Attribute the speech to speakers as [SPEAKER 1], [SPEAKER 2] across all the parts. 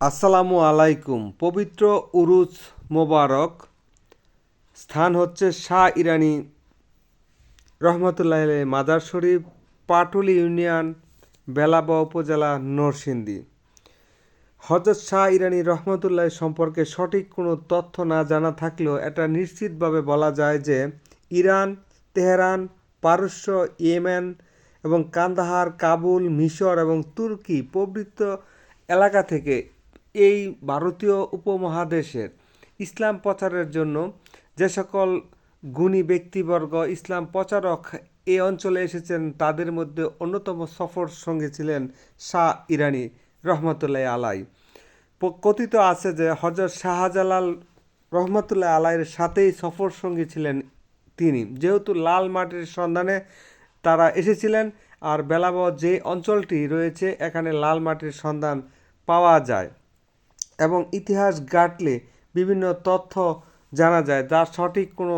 [SPEAKER 1] আসসালামু আলাইকুম। পবিত্র উরুজ মোবারক। স্থান হচ্ছে শাহ ইরানি রহমতুল্লাহ মাজার শরীফ, পাটুলি ইউনিয়ন, বেলাবা উপজেলা নরসিংদী। হজরত শাহ ইরানি রহমতুল্লাহ সম্পর্কে সঠিক কোনো তথ্য না জানা থাকলেও এটা নিশ্চিতভাবে বলা যায় যে ইরান, তেহরান, পারস্য, ইয়েমেন এবং কান্দাহার, কাবুল, মিশর এবং তুর্কি প্রভৃত এলাকা থেকে এই ভারতীয় উপমহাদেশের ইসলাম প্রচারের জন্য যে সকল গুণী ব্যক্তিবর্গ ইসলাম প্রচারক এই অঞ্চলে এসেছেন, তাদের মধ্যে অন্যতম সফর সঙ্গে ছিলেন শাহ ইরানি রহমতুল্লাহ আলাই। কথিত আছে যে হজরত শাহজালাল রহমতুল্লাহ আলাইয়ের সাথেই সফর সঙ্গী ছিলেন তিনি। যেহেতু লাল মাটির সন্ধানে তারা এসেছিলেন, আর বেলাব যে অঞ্চলটি রয়েছে, এখানে লাল মাটির সন্ধান পাওয়া যায়। এবং ইতিহাস ঘাটলে বিভিন্ন তথ্য জানা যায়, যার সঠিক কোনো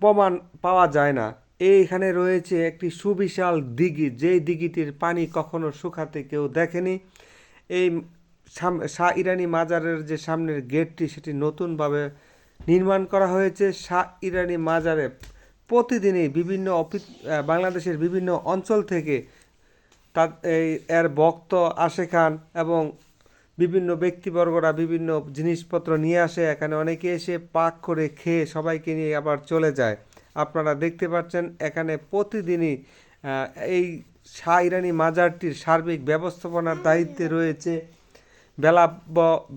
[SPEAKER 1] প্রমাণ পাওয়া যায় না। এইখানে রয়েছে একটি সুবিশাল দিঘি, যেই দিঘিটির পানি কখনো শুকাতে কেউ দেখেনি। এই শাহ ইরানি মাজারের যে সামনের গেটটি, সেটি নতুনভাবে নির্মাণ করা হয়েছে। শাহ ইরানি মাজারে প্রতিদিনই বিভিন্ন বাংলাদেশের বিভিন্ন অঞ্চল থেকে তার এই, এর ভক্ত আসে খান এবং বিভিন্ন ব্যক্তিবর্গরা বিভিন্ন জিনিসপত্র নিয়ে আসে। এখানে অনেকে এসে পাক করে খেয়ে সবাইকে নিয়ে আবার চলে যায়। আপনারা দেখতে পাচ্ছেন এখানে প্রতিদিনই এই শাহ ইরানি মাজারটির সার্বিক ব্যবস্থাপনার দায়িত্বে রয়েছে বেলাপ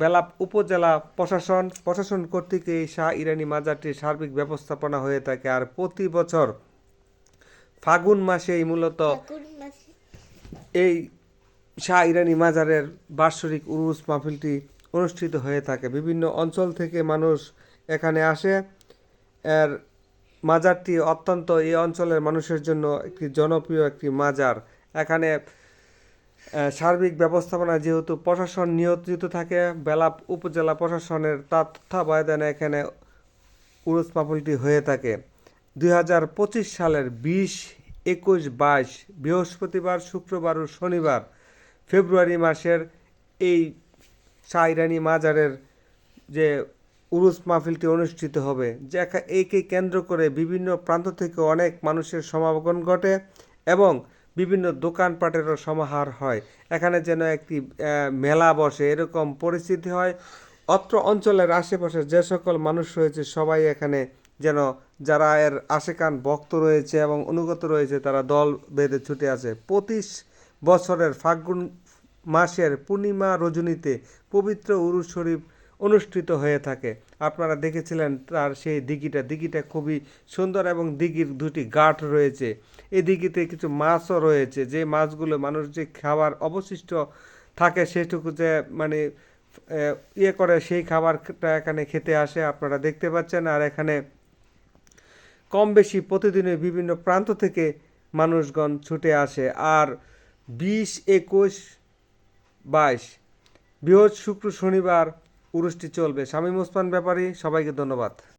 [SPEAKER 1] বেলাপ উপজেলা প্রশাসন। প্রশাসন কর্তৃক এই শাহ ইরানি মাজারটির সার্বিক ব্যবস্থাপনা হয়ে থাকে। আর প্রতি বছর ফাগুন মাসেই মূলত এই শাহ ইরানি মাজারের বার্ষিক উরুস মাহফিলটি অনুষ্ঠিত হয়ে থাকে। বিভিন্ন অঞ্চল থেকে মানুষ এখানে আসে। এর মাজারটি অত্যন্ত, এই অঞ্চলের মানুষের জন্য একটি জনপ্রিয় একটি মাজার। এখানে সার্বিক ব্যবস্থাপনা যেহেতু প্রশাসন নিয়োজিত থাকে বেলাপ উপজেলা প্রশাসনের তত্ত্বাবধানে এখানে উরুস মাহফিলটি হয়ে থাকে। দুই হাজার পঁচিশ সালের বিশ, একুশ, বাইশ বৃহস্পতিবার, শুক্রবার ও শনিবার ফেব্রুয়ারি মাসের এই শাহ ইরানি মাজারের যে উরুস মাহফিলটি অনুষ্ঠিত হবে যে একে কেন্দ্র করে বিভিন্ন প্রান্ত থেকে অনেক মানুষের সমাগম ঘটে এবং বিভিন্ন দোকানপাটেরও সমাহার হয়। এখানে যেন একটি মেলা বসে, এরকম পরিস্থিতি হয়। অত্র অঞ্চলের আশেপাশে যে সকল মানুষ রয়েছে, সবাই এখানে যেন, যারা এর আশেকান ভক্ত রয়েছে এবং অনুগত রয়েছে, তারা দল বেঁধে ছুটে আসে। প্রতি বছরের ফাল্গুন মাসের পূর্ণিমা রজনীতে পবিত্র উরুস শরীফ অনুষ্ঠিত হয়ে থাকে। আপনারা দেখেছিলেন তার সেই দিঘিটা। দিঘিটা খুবই সুন্দর এবং দিঘির দুটি গাঠ রয়েছে। এই দিঘিতে কিছু মাছও রয়েছে। যে মাছগুলো মানুষ যে খাবার অবশিষ্ট থাকে সেটুকু যে মানে ইয়ে করে সেই খাবারটা এখানে খেতে আসে আপনারা দেখতে পাচ্ছেন। আর এখানে কম বেশি প্রতিদিনই বিভিন্ন প্রান্ত থেকে মানুষগণ ছুটে আসে। আর বিশ একুশ বাইশ। বৃহৎ শুক্র শনিবার উরুষ্টি চলবে। স্বামী মুসমান ব্যাপারী সবাইকে ধন্যবাদ।